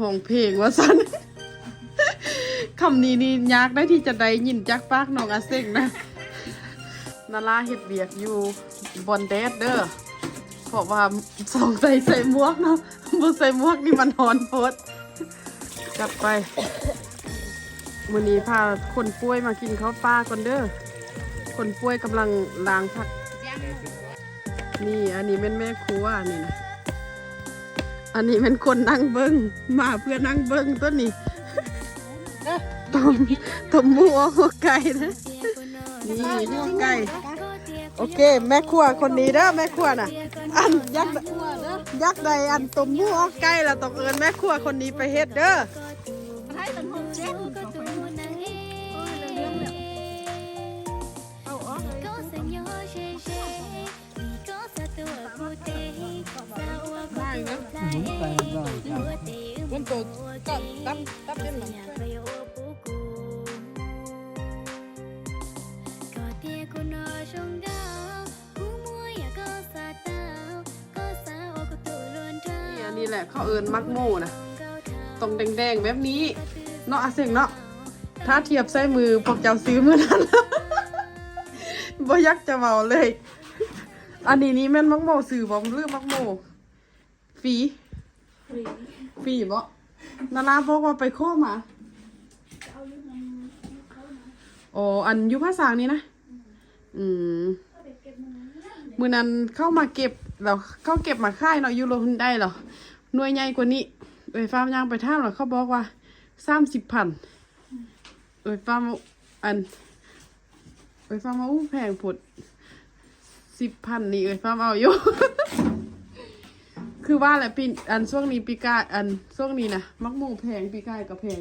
ห้องเพลงว่าซั่นคำนี้นี่ยากได้ที่จะได้ยินจากปากน้องอาเซงนะนาราเฮ็ดเบียกอยู่บอนแดดเด้อเพราะว่าสองใส่ใส่หมวกเนาะบ่ใส่หมวกนี่มันฮอนโพดจัดไปมื้อนี้พาคนป่วยมากินข้าวปลาก่อนเด้อคนป่วยกำลังล้างผัก นี่อันนี้เป็นแม่ครัวนี่นะ อันนี้เป็นคนนั่งเบิ้งมาเพื่อนั่งเบิ้งตัวนี้ต้มต้มหมูหัวไก่นะนี่หัวไก่โอเค แม่ครัวคนนี้เด้อแม่ครัวน่ะ อันยักษ์ยักษ์ใดอันต้มหมูหัวไก่เราต้องเอิญแม่ครัวคนนี้ไปเฮ็ดเด้อ มันตัวก็ตั้มตั้มเป็นหลังนี่อันนี้แหละเขาเอิญมักโม่นะตรงแดงๆแบบนี้ เนาะอาเซงเนาะถ้าเทียบใส่มือพวกเจ้าซื้อมือนั้นบ่ยักจะเมาเลย อันนี้นี่แม่นมักโม่ซื้อบ่หรือมักโม่ฟรี ฟรีบ่นาราบอกว่าไปข้อมาโอ้อันอยู่ภาษานี้นะ อืมมือนั้นเข้ามาเก็บเราเข้าเก็บมาค่ายเนาะยูโรฮุนได้เหรอหน่วยใหญ่กว่านี้เอ้ยฟาร์มย่างไปท่ามเหรอเขาบอกว่าสามสิบพันเอ้ยฟาร์มอันเอ้ยฟาร์มว่าอู้แพงผดสิบพันนี่เอ้ยฟาร์มเอาอยู่ คือว่าแหละปีอันช่วงนี้ปีกาอันช่วงนี้นะมักโมแพงปีกายก็แพง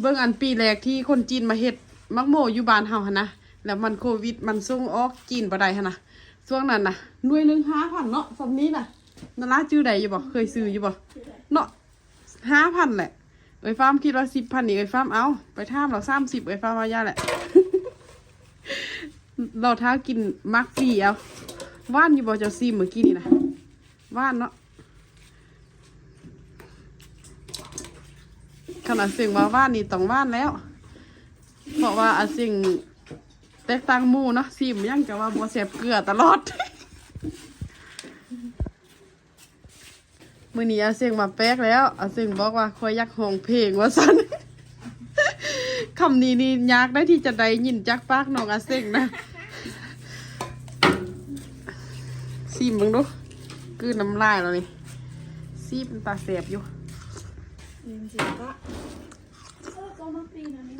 เบิ่งอันปีแรกที่คนจีนมาเฮ็ดมักโมอยู่บ้านเฮาหันนะแล้วมันโควิดมันส่งออกจีนบ่ได้หั่นนะช่วงนั้นน่ะหน่วยหนึ่ง5,000เนาะสำนี้น่ะนาราจื้อใดอยู่บ่เคยซื้ออยู่บ่เนาะ5,000แหละเอ้ยฟามคิดว่า10,000นี่เอ้ยฟามเอาไปท่ามเรา30เอ้ยฟามเอาย่าแหละเราท้ากินมักฟรีเอาว่านอยู่บ่เจ้าซีเมื่อกี้นี่นะว่านเนาะ ขนาดเสียงว่าว่านนี่ต้องว่านแล้ว เพราะว่าอาสิ่งแตกต่างมูเนาะซิมยังจะว่าบัวเสียบเกลือตลอดมื่อนี้อาเสียงมาแป๊กแล้วอาเสียงบอกว่าคอยยากห้องเพลงว่าสันคำนี้นี่ยากได้ที่จะได้ยินจากปากน้องอาเสียงนะซิมมึงดูกืนน้ำลายแล้วนี่ซีเป็นตาเสียบอยู่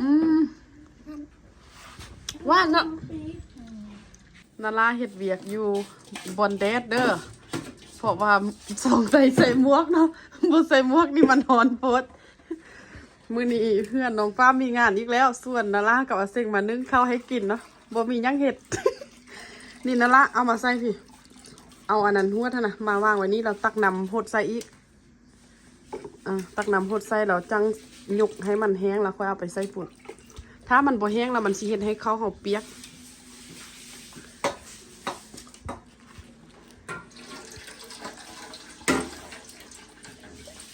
อืมว่านเนาะนาราเฮ็ดเวียกอยู่บอนแดดเด้อเพราะว่าสองใส่ใส่หมวกเนาะบ่ใส่หมวกนี่มันฮอนโพดมื้อนี้เพื่อนน้องป้ามีงานอีกแล้ว ส่วนนารากับอาเซงมานึ่งข้าวให้กินเนาะบ่มีหยังเฮ็ด นี่นาราเอามาใส่พี่ เอาอันนั้นหัวเท่านะมาวางไว้นี่เราตักนำหดใส่อีก อะตักน้ำหดใส่แล้วจังยกให้มันแห้งแล้วค่อยเอาไปใส่ปุ่น ถ้ามันบ่แห้งแล้วมันสิเฮ็ดให้ข้าวเขาเปียก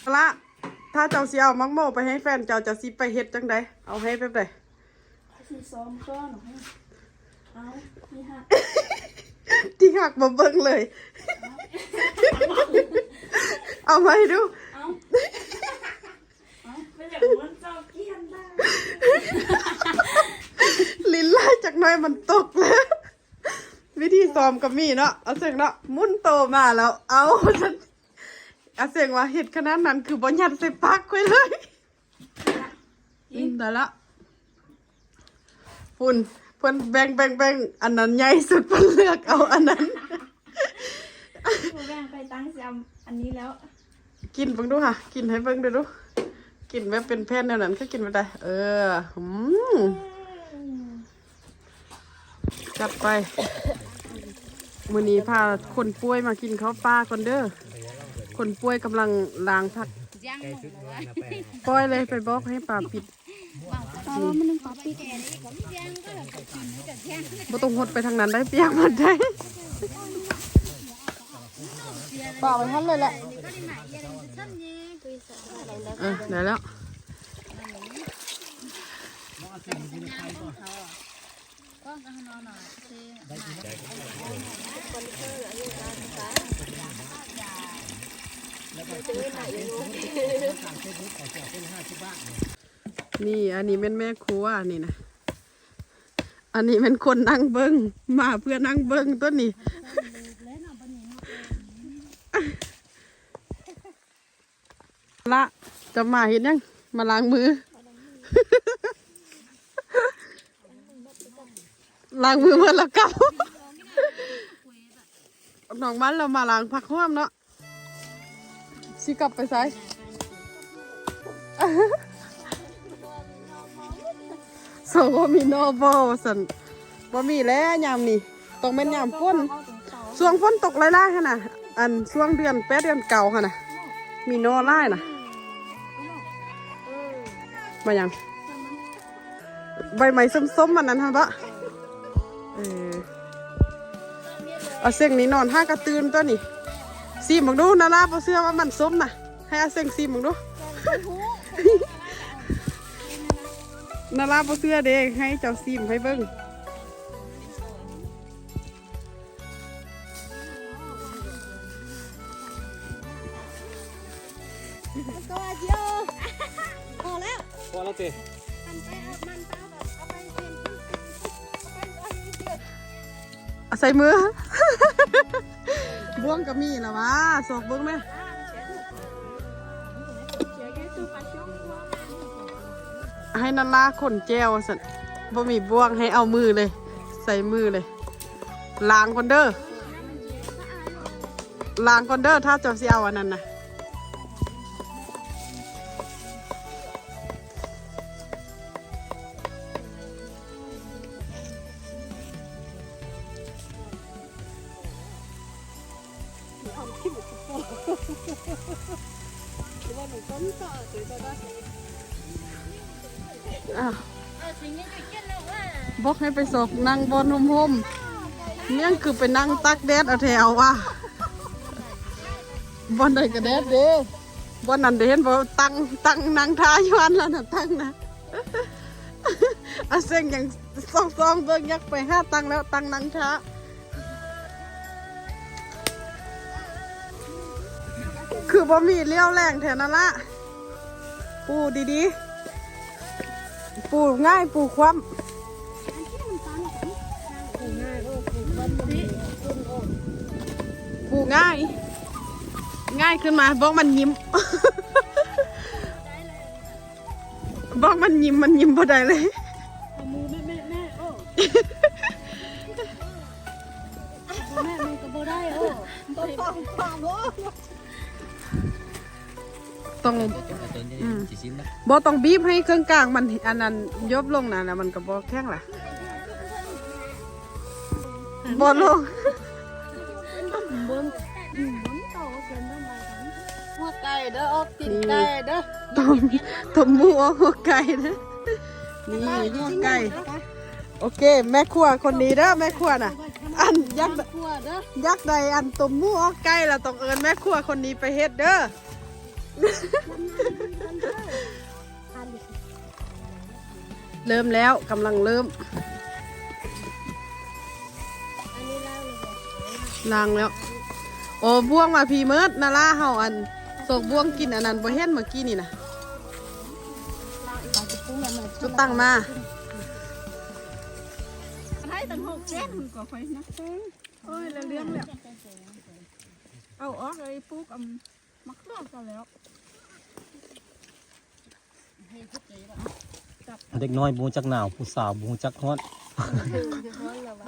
เอาละ ถ้าเจ้าสิเอามักโมไปให้แฟนเจ้าจะสิไปเฮ็ดจังใดเอาให้แบบใดสีซ้อมก้อนเหรอเอานี่ฮะที่หักมาเบิ่งเลย เอามาให้ดูเอาเอา ไม่อยากมันเจ้าเกี้ยนได้ลิ้นไล่จากหน้อยมันตกแล้ว วิธีซ้อมกับมีเนาะเอาเสียงเนาะมุนโตมาแล้ว เอาฉันเอาเสียงว่าเห็ดขนาดนั้นคือบ่ยัดใส่ปากไว้เลยอืมได้ละฝุ่นเพิ่นแบ่งแบ่งแบ่งอันนั้นใหญ่สุดเพิ่นเลือกเอาอันนั้นผู้แบ่งไปตั้งจำอันนี้แล้ว กินเบิ่งดูค่ะ กินให้เบิ่งดูดูกินแบบเป็นแผ่นแนวนั้นก็กินไปได้ เอออืมจัดไปมื้อนี้พาคนป่วยมากินข้าวปลาก่อนเด้อคนป่วยกำลังล้างผักปล่อยเลยไปบอกให้ปลาปิดตอนมันนึงขอปิดบ่ต้องหดไปทางนั้นได้เปียกหมดได้เปล่าไปทันเลยแหละเออได้แล้วนี่อันนี้เป็นแม่ครัวนี่นะ อันนี้เป็นคนนั่งเบิงมาเพื่อนั่งเบิงตัวนี้ ละ จะมาเห็นยัง มาล้างมือ ล้างมือเมื่อละเก่าน้องมันเรามาล้างผักห้วมเนาะสิกลับไปไซสองว่ามีนอบอสันบ่มีแล้วยามนี่ต้องเป็นยามฝนช่วงฝนตกไล่ๆขนาดอันช่วงเดือนแปดเดือนเก่าขนาดมีนอไล่น่ะ มายัง ใบไม้ส้มๆมันนั้นฮะปะเออเอาเส้งนี้นอนห้ากระตือนตัวนี่ซีมึงดูนาลาบ่เสื้อว่ามันส้มนะให้เอาเส้งซีมึงดูนาราบ่เสื้อเด้ให้เจ้าซิมให้เบิ่งตัวเดียว พอแล้วเต้มันไปเอามันไปเอาแบบเอาไปเปลี่ยนที่เอาไปเอาไปเปลี่ยนเอาใส่มือ บ่วงก็มีแล้ววะสอกเบิ่งแม่เสียแค่ตู้ปลาช่องว่าให้นาราขนแก้วสันบ่มีบ่วงให้เอามือเลย ใส่มือเลยล้างก่อนเด้อล้างก่อนเด้อถ้าเจ้าสิเอาอันนั้นนะ อ้าวบอกให้ไปสอกนั่งบนห่มห่มๆเนี่ยคือไปนั่งตักแดดเอาแถวว่ะบนใดก็แดดเด้บนนั้นเดเห็นบ่ตั้งตั้งนั่งทาอยู่อันแล้วน่ะตั้งนะอาเส้งย่างซองซองๆเบิ่งยักไปห้าตั้งแล้วตั้งนั่งท้า คือบ่มีเลี้ยวแรงแถวนั้นละปูดีๆ ปูง่ายปูคว่ำปูง่ายง่ายขึ้นมาบอกมันยิ้มบอกมันยิ้มมันยิ้มพอได้เลย ต้องอืมกี่ชิ้นนะบอต้องบีบให้เครื่องกลางมันอันนั้นยบลงนะแล้วมันก็บอแข้งล่ะบอลงบนบนโตเกินบ้านเราหัวไก่เด้อออกติดนี่ไก่เด้อต้มต้มหมูเอาหัวไก่นะนี่หัวไก่โอเค แม่ครัวคนนี้เด้อแม่ครัวน่ะ อันยักษ์ขัวเด้อ ยักษ์ใดอันต้มหมูเอาไก่เราต้องเอิญแม่ครัวคนนี้ไปเฮ็ดเด้อ เริ่มแล้วกำลังเริ่มนนี้เล่าเลยบอกล้างแล้ว โอ้บ่วงมาพีเมิดนาล่าเฮาอันโศกบ่วงกินอันนั้นบ่เห็นเมื่อกี้นี่นะจุดตั้งมาให้ตั้งหกเส้นก็ไฟนะโอ้ยแล้วเลี้ยงแล้วเอาออกเลยปุ๊กเอา มักเลือกกันแล้วเด็กน้อยบูจักหนาวผู้สาวบูจักฮอด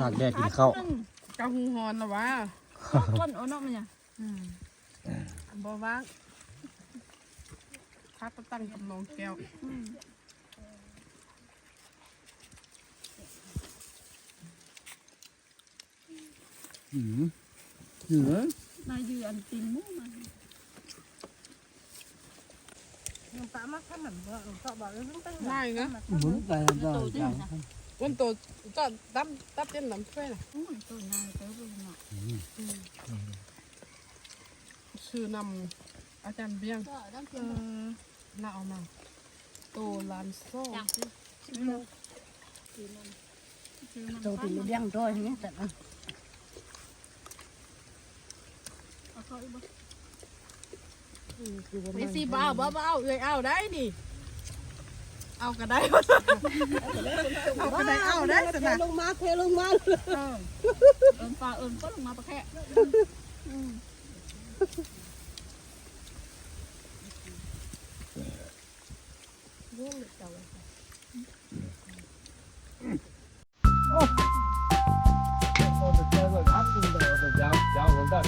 ตากแดดกินข้าวกะหูฮอนละวะก้นโอ้นอกมันยังบ่ว่างพักตั้งกับน้องแก้วหืมหืมนายยืนตีนมุ้งมัน ได้นะมึงไปแล้วก็จังวันโตจะตับตับเต็มน้ำถ้วยน่ะตัวนายเต้าบุญเนาะชื่อนำอาจารย์เบียงก็ต้องเออลาเอามาโตลานโซ่โตถึงเลี้ยงด้วยนี่แต่ละนี่สิบ้าบ้าบ้าเอาเอ้ยเอาได้นี่ เอาก็ได้เอาก็ได้เอาได้สนะลงมาเทลงมาเออเอินฟ้าเอินก็ลงมาประแค่โอ้แต่เจอแบบอัพดูเลยแต่ยาวยาวเหมือนกัน